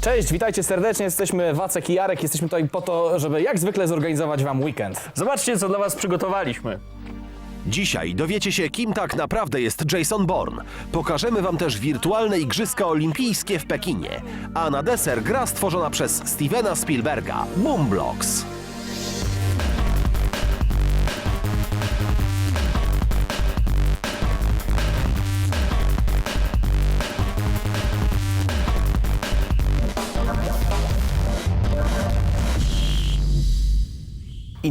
Cześć, witajcie serdecznie, jesteśmy Wacek i Jarek, jesteśmy tutaj po to, żeby jak zwykle zorganizować wam weekend. Zobaczcie, co dla Was przygotowaliśmy. Dzisiaj dowiecie się, kim tak naprawdę jest Jason Bourne. Pokażemy wam też wirtualne Igrzyska Olimpijskie w Pekinie. A na deser gra stworzona przez Stevena Spielberga, Boomblocks.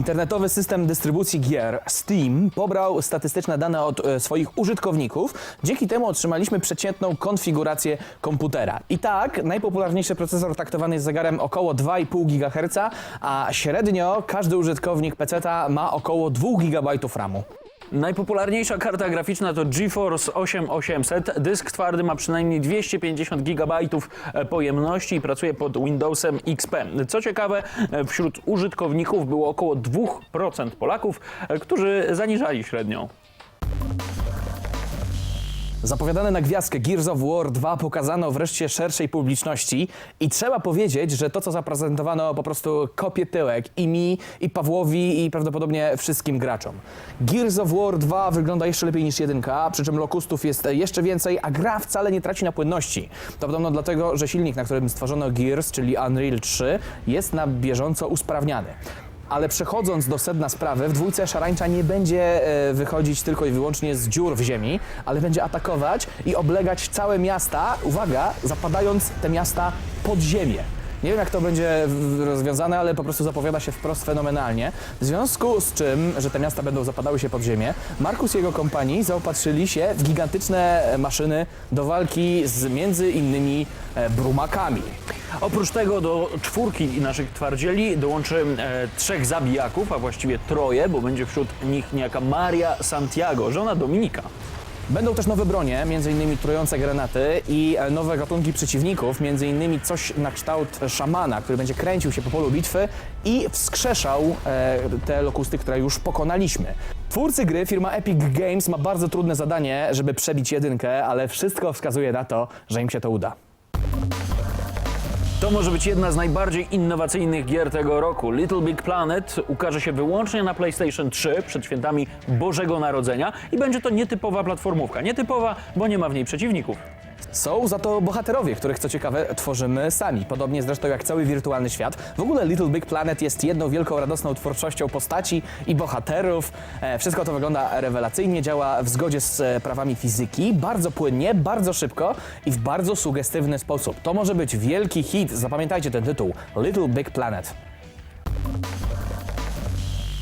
Internetowy system dystrybucji gier Steam pobrał statystyczne dane od e, swoich użytkowników. Dzięki temu otrzymaliśmy przeciętną konfigurację komputera. I tak, najpopularniejszy procesor taktowany jest zegarem około 2,5 GHz, a średnio każdy użytkownik PC ma około 2 GB RAMu. Najpopularniejsza karta graficzna to GeForce 8800. Dysk twardy ma przynajmniej 250 GB e, pojemności i pracuje pod Windowsem XP. Co ciekawe, e, wśród użytkowników było około 2% Polaków, e, którzy zaniżali średnią. Zapowiadane na gwiazdkę Gears of War 2 pokazano wreszcie szerszej publiczności i trzeba powiedzieć, że to co zaprezentowano po prostu kopie tyłek i mi, i Pawłowi, i prawdopodobnie wszystkim graczom. Gears of War 2 wygląda jeszcze lepiej niż jedynka, przy czym lokustów jest jeszcze więcej, a gra wcale nie traci na płynności. To podobno dlatego, że silnik, na którym stworzono Gears, czyli Unreal 3, jest na bieżąco usprawniany. Ale przechodząc do sedna sprawy, w dwójce szarańcza nie będzie e, wychodzić tylko i wyłącznie z dziur w ziemi, ale będzie atakować i oblegać całe miasta, uwaga, zapadając te miasta pod ziemię. Nie wiem, jak to będzie rozwiązane, ale po prostu zapowiada się wprost fenomenalnie. W związku z czym, że te miasta będą zapadały się pod ziemię, Markus i jego kompanii zaopatrzyli się w gigantyczne maszyny do walki z między innymi e, brumakami. Oprócz tego do czwórki naszych twardzieli dołączy e, trzech zabijaków, a właściwie troje, bo będzie wśród nich niejaka Maria Santiago, żona Dominika. Będą też nowe bronie, m.in. trujące granaty i e, nowe gatunki przeciwników, m.in. coś na kształt szamana, który będzie kręcił się po polu bitwy i wskrzeszał e, te lokusty, które już pokonaliśmy. Twórcy gry, firma Epic Games, ma bardzo trudne zadanie, żeby przebić jedynkę, ale wszystko wskazuje na to, że im się to uda. To może być jedna z najbardziej innowacyjnych gier tego roku. Little Big Planet ukaże się wyłącznie na PlayStation 3 przed świętami Bożego Narodzenia i będzie to nietypowa platformówka. Nietypowa, bo nie ma w niej przeciwników. Są za to bohaterowie, których co ciekawe tworzymy sami, podobnie zresztą jak cały wirtualny świat. W ogóle Little Big Planet jest jedną wielką radosną twórczością postaci i bohaterów. E, wszystko to wygląda rewelacyjnie, działa w zgodzie z e, prawami fizyki, bardzo płynnie, bardzo szybko i w bardzo sugestywny sposób. To może być wielki hit, zapamiętajcie ten tytuł, Little Big Planet.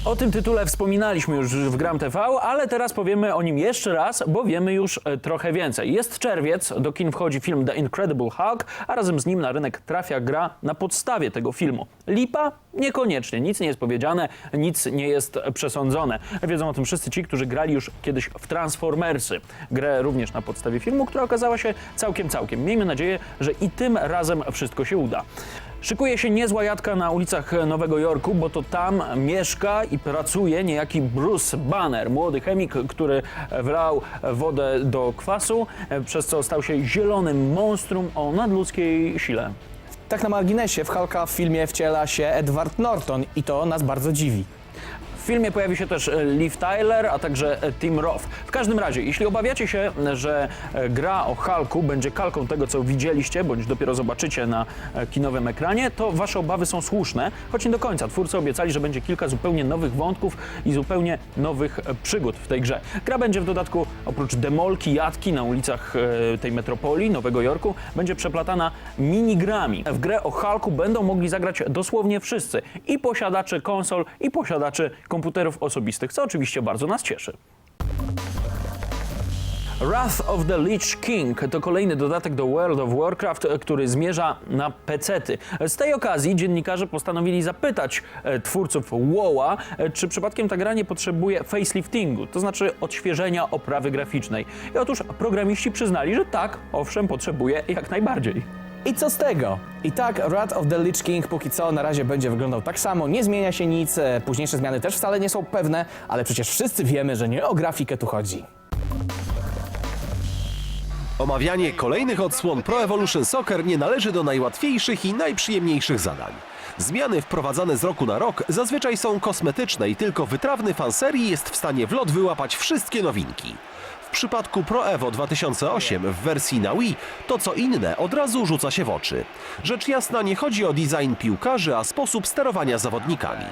O tym tytule wspominaliśmy już w Gram TV, ale teraz powiemy o nim jeszcze raz, bo wiemy już e, trochę więcej. Jest czerwiec, do kin wchodzi film The Incredible Hulk, a razem z nim na rynek trafia gra na podstawie tego filmu. Lipa? Niekoniecznie. Nic nie jest powiedziane, nic nie jest przesądzone. Wiedzą o tym wszyscy ci, którzy grali już kiedyś w Transformersy. Grę również na podstawie filmu, która okazała się całkiem, całkiem. Miejmy nadzieję, że i tym razem wszystko się uda. Szykuje się niezła jadka na ulicach Nowego Jorku, bo to tam mieszka i pracuje niejaki Bruce Banner, młody chemik, który wlał wodę do kwasu, przez co stał się zielonym monstrum o nadludzkiej sile. Tak na marginesie, w Hulka w filmie wciela się Edward Norton i to nas bardzo dziwi. Filmie pojawi się też Liv Tyler, a także Tim Roth. W każdym razie, jeśli obawiacie się, że gra o Hulku będzie kalką tego, co widzieliście, bądź dopiero zobaczycie na kinowym ekranie, to wasze obawy są słuszne, choć nie do końca. Twórcy obiecali, że będzie kilka zupełnie nowych wątków i zupełnie nowych przygód w tej grze. Gra będzie w dodatku, oprócz demolki, jatki na ulicach e, tej metropolii, Nowego Jorku, będzie przeplatana minigrami. W grę o Hulku będą mogli zagrać dosłownie wszyscy. I posiadacze konsol, i posiadacze komputerów osobistych, co oczywiście bardzo nas cieszy. Wrath of the Lich King to kolejny dodatek do World of Warcraft, e, który zmierza na pecety. Z tej okazji dziennikarze postanowili zapytać e, twórców WoWa, e, czy przypadkiem ta gra nie potrzebuje faceliftingu, to znaczy odświeżenia oprawy graficznej. I otóż programiści przyznali, że tak, owszem, potrzebuje jak najbardziej. I co z tego? I tak Wrath of the Lich King póki co na razie będzie wyglądał tak samo, nie zmienia się nic, e, późniejsze zmiany też wcale nie są pewne, ale przecież wszyscy wiemy, że nie o grafikę tu chodzi. Omawianie kolejnych odsłon Pro Evolution Soccer nie należy do najłatwiejszych i najprzyjemniejszych zadań. Zmiany wprowadzane z roku na rok zazwyczaj są kosmetyczne i tylko wytrawny fan serii jest w stanie w lot wyłapać wszystkie nowinki. Przypadku Pro Evo 2008 w wersji na Wii to co inne od razu rzuca się w oczy. Rzecz jasna nie chodzi o design piłkarzy, a sposób sterowania zawodnikami.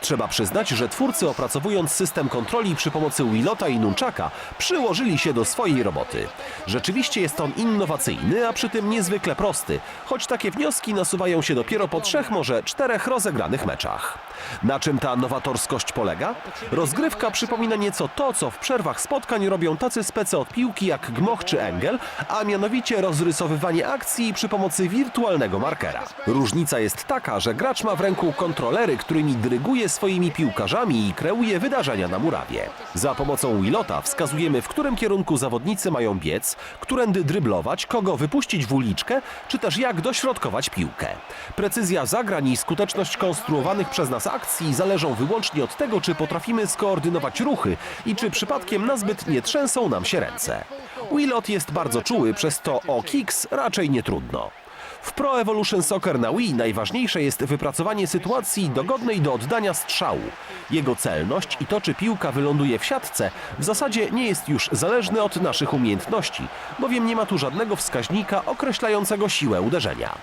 Trzeba przyznać, że twórcy opracowując system kontroli przy pomocy Wilota i Nunchaka przyłożyli się do swojej roboty. Rzeczywiście jest on innowacyjny, a przy tym niezwykle prosty, choć takie wnioski nasuwają się dopiero po trzech, może czterech rozegranych meczach. Na czym ta nowatorskość polega? Rozgrywka przypomina nieco to, co w przerwach spotkań robią tacy spece od piłki jak Gmoch czy Engel, a mianowicie rozrysowywanie akcji przy pomocy wirtualnego markera. Różnica jest taka, że gracz ma w ręku kontrolery, którymi dyryguje swoimi piłkarzami i kreuje wydarzenia na murawie. Za pomocą Wilota wskazujemy, w którym kierunku zawodnicy mają biec, którędy dryblować, kogo wypuścić w uliczkę, czy też jak dośrodkować piłkę. Precyzja zagrań i skuteczność konstruowanych przez nas akcji zależą wyłącznie od tego, czy potrafimy skoordynować ruchy i czy przypadkiem nazbyt nie trzęsą nam się ręce. Wilot jest bardzo czuły, przez to o kicks raczej nie trudno. W Pro Evolution Soccer na Wii najważniejsze jest wypracowanie sytuacji dogodnej do oddania strzału. Jego celność i to, czy piłka wyląduje w siatce, w zasadzie nie jest już zależny od naszych umiejętności, bowiem nie ma tu żadnego wskaźnika określającego siłę uderzenia.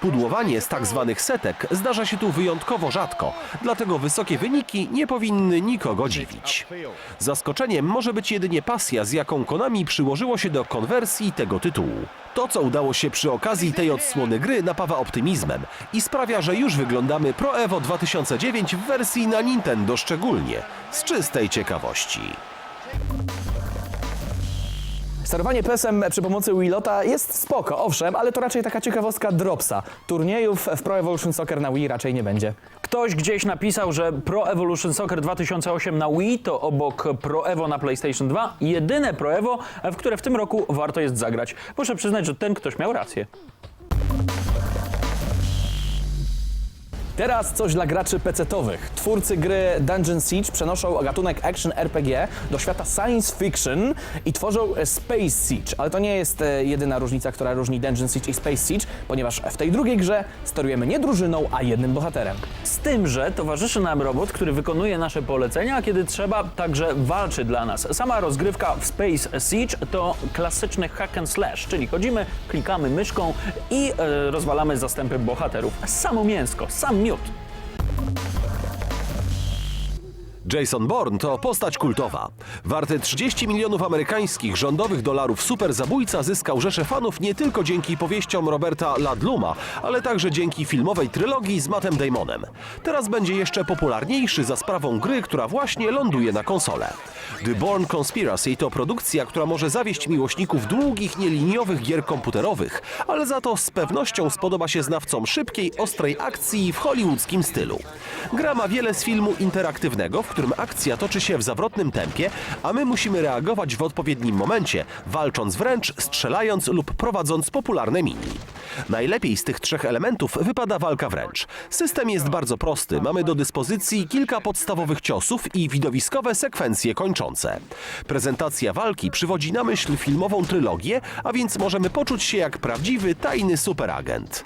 Pudłowanie z tak zwanych setek zdarza się tu wyjątkowo rzadko, dlatego wysokie wyniki nie powinny nikogo dziwić. Zaskoczeniem może być jedynie pasja, z jaką Konami przyłożyło się do konwersji tego tytułu. To, co udało się przy okazji tej odsłony gry, napawa optymizmem i sprawia, że już wyglądamy Pro Evo 2009 w wersji na Nintendo szczególnie, z czystej ciekawości. Sterowanie PES-em przy pomocy Wilota jest spoko, owszem, ale to raczej taka ciekawostka dropsa. Turniejów w Pro Evolution Soccer na Wii raczej nie będzie. Ktoś gdzieś napisał, że Pro Evolution Soccer 2008 na Wii to obok Pro Evo na PlayStation 2 jedyne Pro Evo, w które w tym roku warto jest zagrać. Muszę przyznać, że ten ktoś miał rację. Teraz coś dla graczy PC-towych. Twórcy gry Dungeon Siege przenoszą gatunek action RPG do świata science fiction i tworzą e, Space Siege. Ale to nie jest e, jedyna różnica, która różni Dungeon Siege i Space Siege, ponieważ w tej drugiej grze sterujemy nie drużyną, a jednym bohaterem. Z tym, że towarzyszy nam robot, który wykonuje nasze polecenia, a kiedy trzeba, także walczy dla nas. Sama rozgrywka w Space Siege to klasyczny hack and slash, czyli chodzimy, klikamy myszką i e, rozwalamy zastępy bohaterów. Samo mięsko, sam önemli yoktu. Jason Bourne to postać kultowa. Warty 30 milionów amerykańskich rządowych dolarów superzabójca zyskał rzesze fanów nie tylko dzięki powieściom Roberta Ladluma, ale także dzięki filmowej trylogii z Mattem Damonem. Teraz będzie jeszcze popularniejszy za sprawą gry, która właśnie ląduje na konsolę. The Bourne Conspiracy to produkcja, która może zawieść miłośników długich, nieliniowych gier komputerowych, ale za to z pewnością spodoba się znawcom szybkiej, ostrej akcji w hollywoodzkim stylu. Gra ma wiele z filmu interaktywnego, w którym akcja toczy się w zawrotnym tempie, a my musimy reagować w odpowiednim momencie, walcząc wręcz, strzelając lub prowadząc popularne mini. Najlepiej z tych trzech elementów wypada walka wręcz. System jest bardzo prosty. Mamy do dyspozycji kilka podstawowych ciosów i widowiskowe sekwencje kończące. Prezentacja walki przywodzi na myśl filmową trylogię, a więc możemy poczuć się jak prawdziwy, tajny superagent.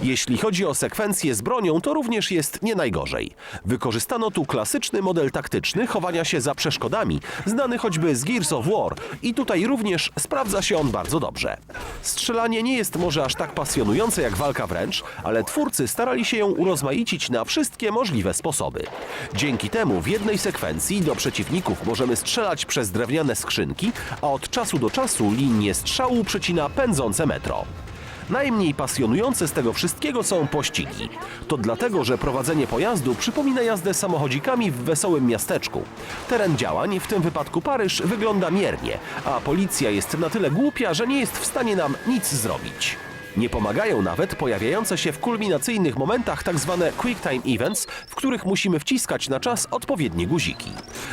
Jeśli chodzi o sekwencję z bronią, to również jest nie najgorzej. Wykorzystano tu klasyczny model taktyczny chowania się za przeszkodami, znany choćby z Gears of War i tutaj również sprawdza się on bardzo dobrze. Strzelanie nie jest może aż tak pasjonujące jak walka wręcz, ale twórcy starali się ją urozmaicić na wszystkie możliwe sposoby. Dzięki temu w jednej sekwencji do przeciwników możemy strzelać przez drewniane skrzynki, a od czasu do czasu linię strzału przecina pędzące metro. Najmniej pasjonujące z tego wszystkiego są pościgi. To dlatego, że prowadzenie pojazdu przypomina jazdę samochodzikami w wesołym miasteczku. Teren działań, w tym wypadku Paryż, wygląda miernie, a policja jest na tyle głupia, że nie jest w stanie nam nic zrobić. Nie pomagają nawet pojawiające się w kulminacyjnych momentach tak zwane quick time events, w których musimy wciskać na czas odpowiednie guziki.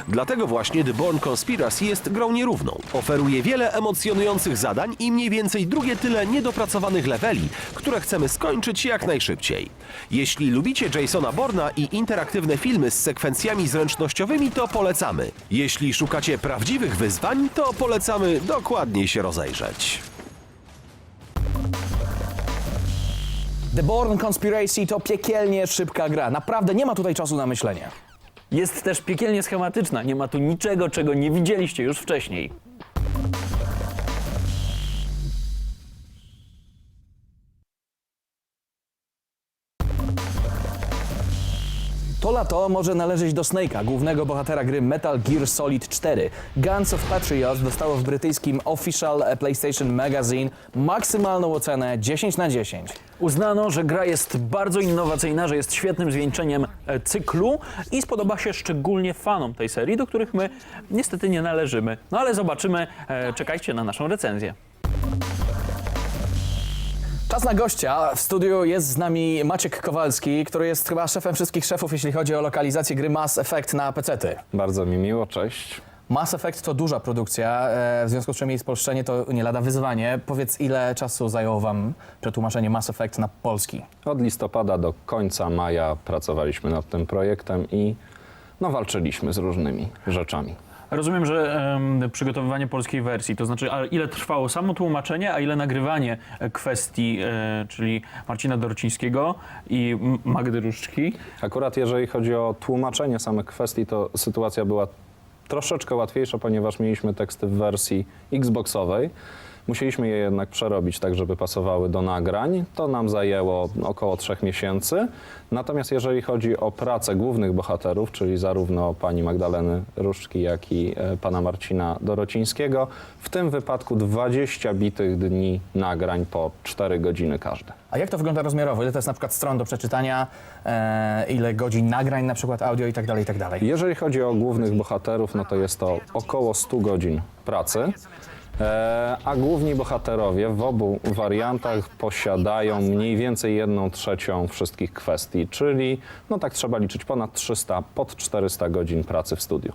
Dlatego właśnie The Bourne Conspiracy jest grą nierówną. Oferuje wiele emocjonujących zadań i mniej więcej drugie tyle niedopracowanych leveli, które chcemy skończyć jak najszybciej. Jeśli lubicie Jasona Borna i interaktywne filmy z sekwencjami zręcznościowymi, to polecamy. Jeśli szukacie prawdziwych wyzwań, to polecamy dokładniej się rozejrzeć. The Bourne Conspiracy to piekielnie szybka gra. Naprawdę nie ma tutaj czasu na myślenie. Jest też piekielnie schematyczna, nie ma tu niczego, czego nie widzieliście już wcześniej. To lato może należeć do Snake'a, głównego bohatera gry Metal Gear Solid 4. Guns of Patriots dostało w brytyjskim Official PlayStation Magazine maksymalną ocenę 10 na 10. Uznano, że gra jest bardzo innowacyjna, że jest świetnym zwieńczeniem e, cyklu i spodoba się szczególnie fanom tej serii, do których my niestety nie należymy. No ale zobaczymy, e, czekajcie na naszą recenzję. Czas na gościa. W studiu jest z nami Maciek Kowalski, który jest chyba szefem wszystkich szefów, jeśli chodzi o lokalizację gry Mass Effect na PC-ty. Bardzo mi miło, cześć. Mass Effect to duża produkcja, e, w związku z czym jej spolszczenie to nie lada wyzwanie. Powiedz, ile czasu zajęło Wam przetłumaczenie Mass Effect na polski? Od listopada do końca maja pracowaliśmy nad tym projektem i no, walczyliśmy z różnymi rzeczami. Rozumiem, że przygotowywanie polskiej wersji, to znaczy a ile trwało samo tłumaczenie, a ile nagrywanie e, kwestii, e, czyli Marcina Dorocińskiego i Magdy Różczki. Akurat jeżeli chodzi o tłumaczenie samych kwestii, to sytuacja była troszeczkę łatwiejsza, ponieważ mieliśmy teksty w wersji Xboxowej. Musieliśmy je jednak przerobić tak, żeby pasowały do nagrań. To nam zajęło około trzech miesięcy. Natomiast jeżeli chodzi o pracę głównych bohaterów, czyli zarówno pani Magdaleny Różczki, jak i e, pana Marcina Dorocińskiego, w tym wypadku 20 bitych dni nagrań po 4 godziny każde. A jak to wygląda rozmiarowo? Ile to jest na przykład stron do przeczytania, e, ile godzin nagrań, na przykład audio i tak dalej, i tak dalej? Jeżeli chodzi o głównych bohaterów, no to jest to około 100 godzin pracy. E, a główni bohaterowie w obu wariantach posiadają mniej więcej jedną trzecią wszystkich kwestii, czyli no tak trzeba liczyć ponad 300, pod 400 godzin pracy w studiu.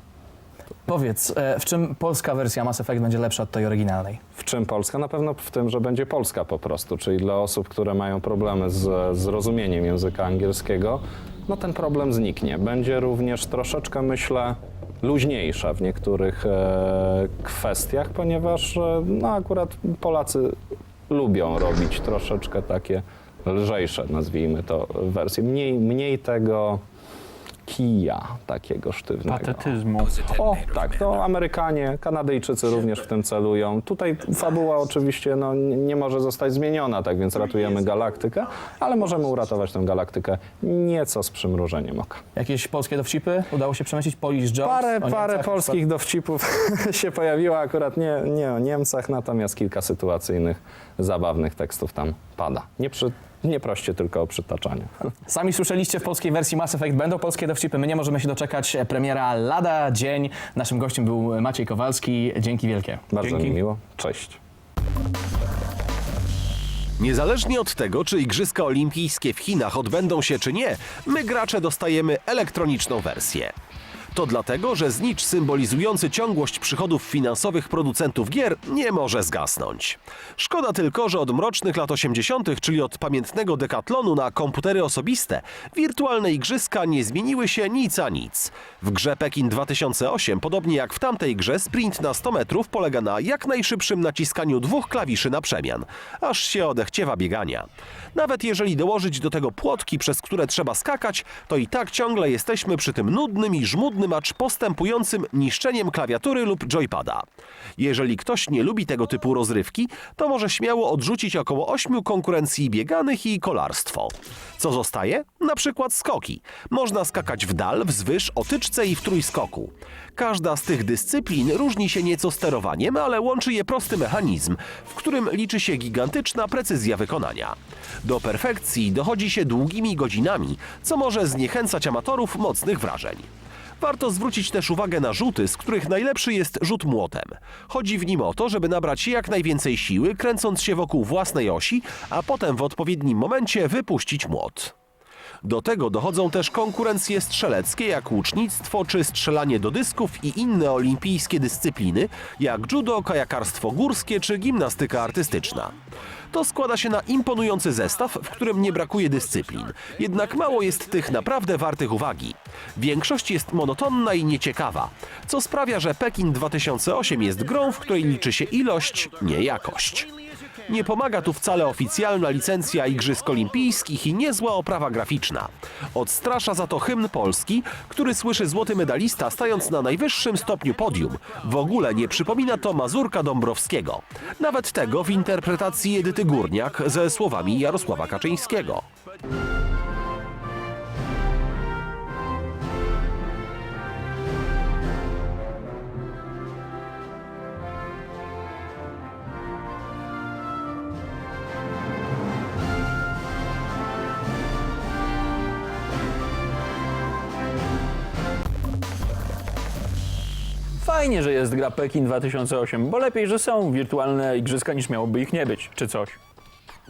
Powiedz, e, w czym polska wersja Mass Effect będzie lepsza od tej oryginalnej? W czym Polska? Na pewno w tym, że będzie Polska po prostu, czyli dla osób, które mają problemy z zrozumieniem języka angielskiego, no ten problem zniknie. Będzie również troszeczkę, myślę, luźniejsza w niektórych e, kwestiach, ponieważ e, no akurat Polacy lubią robić troszeczkę takie lżejsze, nazwijmy to, wersje. Mniej, mniej tego kija takiego sztywnego. Patetyzmu. O, tak, to Amerykanie, Kanadyjczycy również w tym celują. Tutaj fabuła oczywiście no, nie może zostać zmieniona, tak więc ratujemy galaktykę, ale możemy uratować tę galaktykę nieco z przymrużeniem oka. Jakieś polskie dowcipy? Udało się przemyśleć? Polish jokes? Parę, o parę Niemcach? polskich dowcipów się pojawiło, akurat nie, nie o Niemcach, natomiast kilka sytuacyjnych, zabawnych tekstów tam pada. Nie, przy, nie proście tylko o przytaczanie. Sami słyszeliście w polskiej wersji Mass Effect będą polskie dowcipy. My nie możemy się doczekać. Premiera lada dzień. Naszym gościem był Maciej Kowalski. Dzięki wielkie. Bardzo Dzięki. mi miło. Cześć. Niezależnie od tego, czy Igrzyska Olimpijskie w Chinach odbędą się czy nie, my gracze dostajemy elektroniczną wersję. To dlatego, że znicz symbolizujący ciągłość przychodów finansowych producentów gier nie może zgasnąć. Szkoda tylko, że od mrocznych lat 80., czyli od pamiętnego dekatlonu na komputery osobiste, wirtualne igrzyska nie zmieniły się nic a nic. W grze Pekin 2008, podobnie jak w tamtej grze, sprint na 100 metrów polega na jak najszybszym naciskaniu dwóch klawiszy na przemian, aż się odechciewa biegania. Nawet jeżeli dołożyć do tego płotki, przez które trzeba skakać, to i tak ciągle jesteśmy przy tym nudnym i żmudnym, acz postępującym niszczeniem klawiatury lub joypada. Jeżeli ktoś nie lubi tego typu rozrywki, to może śmiało odrzucić około 8 konkurencji bieganych i kolarstwo. Co zostaje? Na przykład skoki. Można skakać w dal, wzwyż, o tyczce i w trójskoku. Każda z tych dyscyplin różni się nieco sterowaniem, ale łączy je prosty mechanizm, w którym liczy się gigantyczna precyzja wykonania. Do perfekcji dochodzi się długimi godzinami, co może zniechęcać amatorów mocnych wrażeń. Warto zwrócić też uwagę na rzuty, z których najlepszy jest rzut młotem. Chodzi w nim o to, żeby nabrać jak najwięcej siły, kręcąc się wokół własnej osi, a potem w odpowiednim momencie wypuścić młot. Do tego dochodzą też konkurencje strzeleckie jak łucznictwo czy strzelanie do dysków i inne olimpijskie dyscypliny jak judo, kajakarstwo górskie czy gimnastyka artystyczna. To składa się na imponujący zestaw, w którym nie brakuje dyscyplin. Jednak mało jest tych naprawdę wartych uwagi. Większość jest monotonna i nieciekawa, co sprawia, że Pekin 2008 jest grą, w której liczy się ilość, nie jakość. Nie pomaga tu wcale oficjalna licencja Igrzysk Olimpijskich i niezła oprawa graficzna. Odstrasza za to hymn polski, który słyszy złoty medalista stając na najwyższym stopniu podium. W ogóle nie przypomina to Mazurka Dąbrowskiego. Nawet tego w interpretacji Edyty Górniak ze słowami Jarosława Kaczyńskiego. Fajnie, że jest gra Pekin 2008, bo lepiej, że są wirtualne igrzyska niż miałoby ich nie być, czy coś.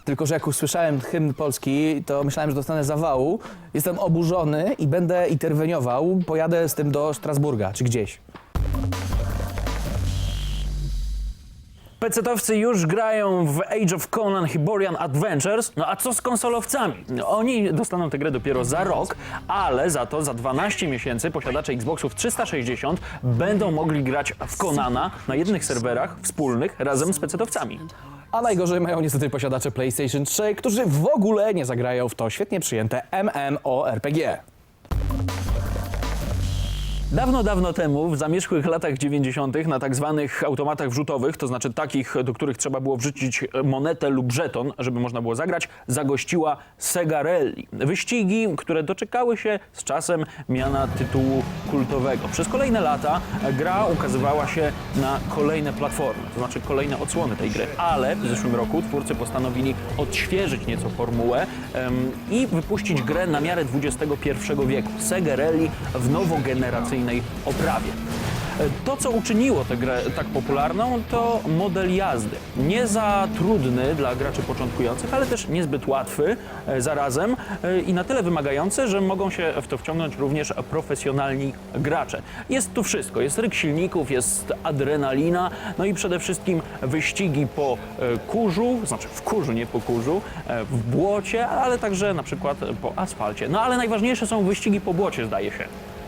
Tylko, że jak usłyszałem hymn polski, to myślałem, że dostanę zawału. Jestem oburzony i będę interweniował. Pojadę z tym do Strasburga czy gdzieś. Pecetowcy już grają w Age of Conan Hyborian Adventures, no a co z konsolowcami? Oni dostaną tę grę dopiero za rok, ale za to za 12 miesięcy posiadacze Xboxów 360 będą mogli grać w Conana na jednych serwerach wspólnych razem z pecetowcami. A najgorzej mają niestety posiadacze PlayStation 3, którzy w ogóle nie zagrają w to świetnie przyjęte MMORPG. Dawno, dawno temu, w zamierzchłych latach 90., na tak zwanych automatach wrzutowych, to znaczy takich, do których trzeba było wrzucić monetę lub żeton, żeby można było zagrać, zagościła Sega Rally. Wyścigi, które doczekały się z czasem miana tytułu kultowego. Przez kolejne lata gra ukazywała się na kolejne platformy, to znaczy kolejne odsłony tej gry, ale w zeszłym roku twórcy postanowili odświeżyć nieco formułę em, i wypuścić grę na miarę XXI wieku. Sega Rally w oprawie. E, To, co uczyniło tę grę tak popularną, to model jazdy. Nie za trudny dla graczy początkujących, ale też niezbyt łatwy e, zarazem e, i na tyle wymagający, że mogą się w to wciągnąć również profesjonalni gracze. Jest tu wszystko. Jest ryk silników, jest adrenalina, no i przede wszystkim wyścigi po kurzu, znaczy w kurzu, nie po kurzu, w błocie, ale także na przykład po asfalcie. No ale najważniejsze są wyścigi po błocie, zdaje się.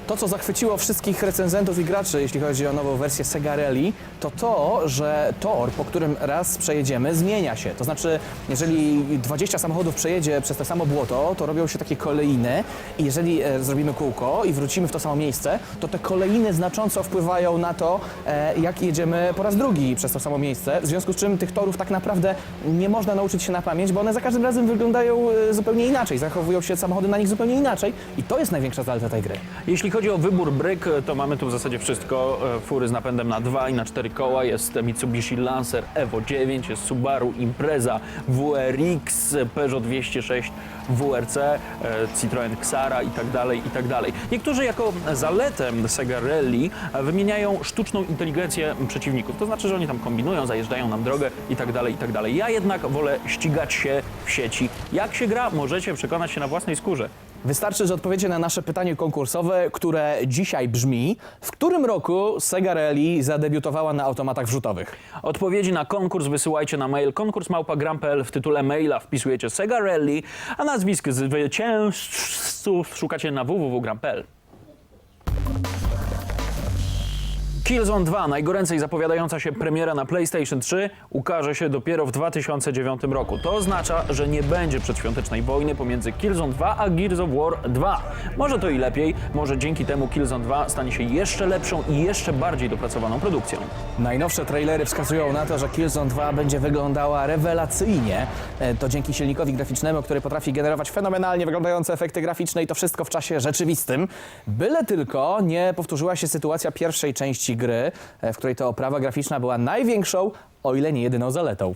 To, co zachwyciło wszystkich recenzentów i graczy, jeśli chodzi o nową wersję Sega Rally, to to, że tor, po którym raz przejedziemy, zmienia się. To znaczy, jeżeli 20 samochodów przejedzie przez to samo błoto, to robią się takie kolejny i jeżeli e, zrobimy kółko i wrócimy w to samo miejsce, to te kolejny znacząco wpływają na to, e, jak jedziemy po raz drugi przez to samo miejsce. W związku z czym tych torów tak naprawdę nie można nauczyć się na pamięć, bo one za każdym razem wyglądają e, zupełnie inaczej, zachowują się samochody na nich zupełnie inaczej i to jest największa zaleta tej gry. Jeśli chodzi o wybór bryk, to mamy tu w zasadzie wszystko. E, Fury z napędem na dwa i na cztery koła. Jest Mitsubishi Lancer Evo 9, jest Subaru Impreza, WRX, Peugeot 206, WRC, Citroen Xara i tak dalej, i tak dalej. Niektórzy jako zaletę Sega Rally e, wymieniają sztuczną inteligencję przeciwników. To znaczy, że oni tam kombinują, zajeżdżają nam drogę i tak dalej, i tak dalej. Ja jednak wolę ścigać się w sieci. Jak się gra, możecie przekonać się na własnej skórze. Wystarczy, że odpowiecie na nasze pytanie konkursowe, które dzisiaj brzmi: w którym roku Sega Rally zadebiutowała na automatach wrzutowych? Odpowiedzi na konkurs wysyłajcie na mail konkursmałpa.gram.pl w tytule maila wpisujecie Sega Rally, a nazwisk zwycięzców szukacie na www.gram.pl. Killzone 2, najgoręcej zapowiadająca się premiera na PlayStation 3, ukaże się dopiero w 2009 roku. To oznacza, że nie będzie przedświątecznej wojny pomiędzy Killzone 2 a Gears of War 2. Może to i lepiej, może dzięki temu Killzone 2 stanie się jeszcze lepszą i jeszcze bardziej dopracowaną produkcją. Najnowsze trailery wskazują na to, że Killzone 2 będzie wyglądała rewelacyjnie. E, To dzięki silnikowi graficznemu, który potrafi generować fenomenalnie wyglądające efekty graficzne i to wszystko w czasie rzeczywistym. Byle tylko nie powtórzyła się sytuacja pierwszej części gry, e, w której to oprawa graficzna była największą, o ile nie jedyną zaletą.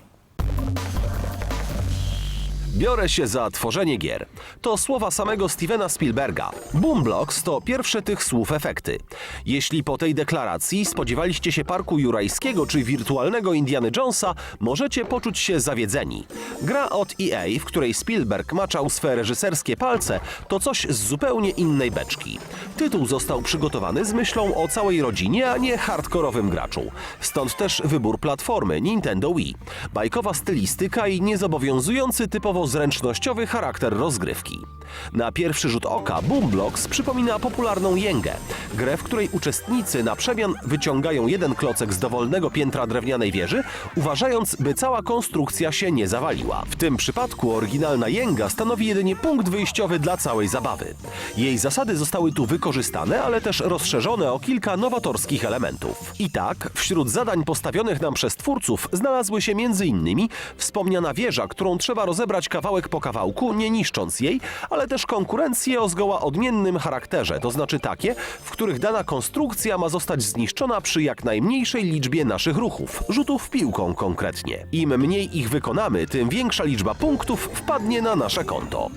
Biorę się za tworzenie gier. To słowa samego Stevena Spielberga. Boomblocks to pierwsze tych słów efekty. Jeśli po tej deklaracji spodziewaliście się parku jurajskiego czy wirtualnego Indiana Jonesa, możecie poczuć się zawiedzeni. Gra od EA, w której Spielberg maczał swe reżyserskie palce, to coś z zupełnie innej beczki. Tytuł został przygotowany z myślą o całej rodzinie, a nie hardkorowym graczu. Stąd też wybór platformy Nintendo Wii. Bajkowa stylistyka i niezobowiązujący typowo szybko-zręcznościowy charakter rozgrywki. Na pierwszy rzut oka Boom Blocks przypomina popularną jęgę, grę, w której uczestnicy na przemian wyciągają jeden klocek z dowolnego piętra drewnianej wieży, uważając, by cała konstrukcja się nie zawaliła. W tym przypadku oryginalna jęga stanowi jedynie punkt wyjściowy dla całej zabawy. Jej zasady zostały tu wykorzystane, ale też rozszerzone o kilka nowatorskich elementów. I tak, wśród zadań postawionych nam przez twórców znalazły się m.in. wspomniana wieża, którą trzeba rozebrać kawałek po kawałku, nie niszcząc jej, ale też konkurencje o zgoła odmiennym charakterze, to znaczy takie, w których dana konstrukcja ma zostać zniszczona przy jak najmniejszej liczbie naszych ruchów, rzutów piłką konkretnie. Im mniej ich wykonamy, tym większa liczba punktów wpadnie na nasze konto.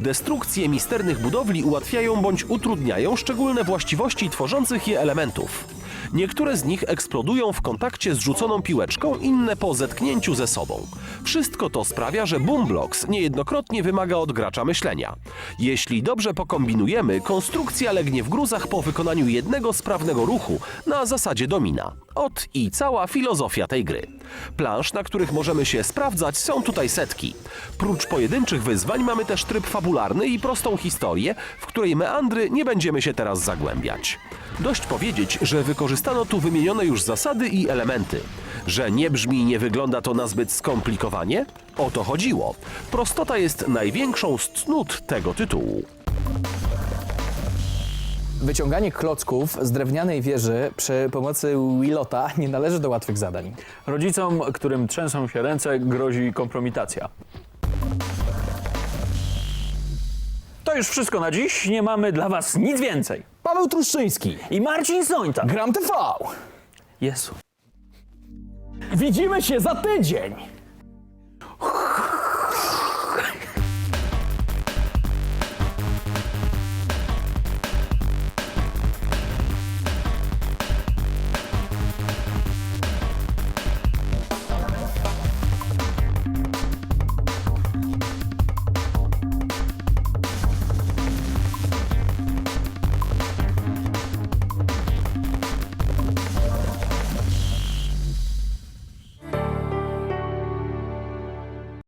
Destrukcje misternych budowli ułatwiają bądź utrudniają szczególne właściwości tworzących je elementów. Niektóre z nich eksplodują w kontakcie z rzuconą piłeczką, inne po zetknięciu ze sobą. Wszystko to sprawia, że Boom Blocks niejednokrotnie wymaga od gracza myślenia. Jeśli dobrze pokombinujemy, konstrukcja legnie w gruzach po wykonaniu jednego sprawnego ruchu na zasadzie domina. Ot i cała filozofia tej gry. Plansz, na których możemy się sprawdzać, są tutaj setki. Prócz pojedynczych wyzwań mamy też tryb fabularny i prostą historię, w której meandry nie będziemy się teraz zagłębiać. Dość powiedzieć, że wykorzystano tu wymienione już zasady i elementy. Że nie brzmi i nie wygląda to na zbyt skomplikowanie? O to chodziło. Prostota jest największą z cnót tego tytułu. Wyciąganie klocków z drewnianej wieży przy pomocy Willota nie należy do łatwych zadań. Rodzicom, którym trzęsą się ręce, grozi kompromitacja. To już wszystko na dziś. Nie mamy dla Was nic więcej. Paweł Truszczyński, I Marcin Sońta. Gram TV. Jezu. Widzimy się za tydzień.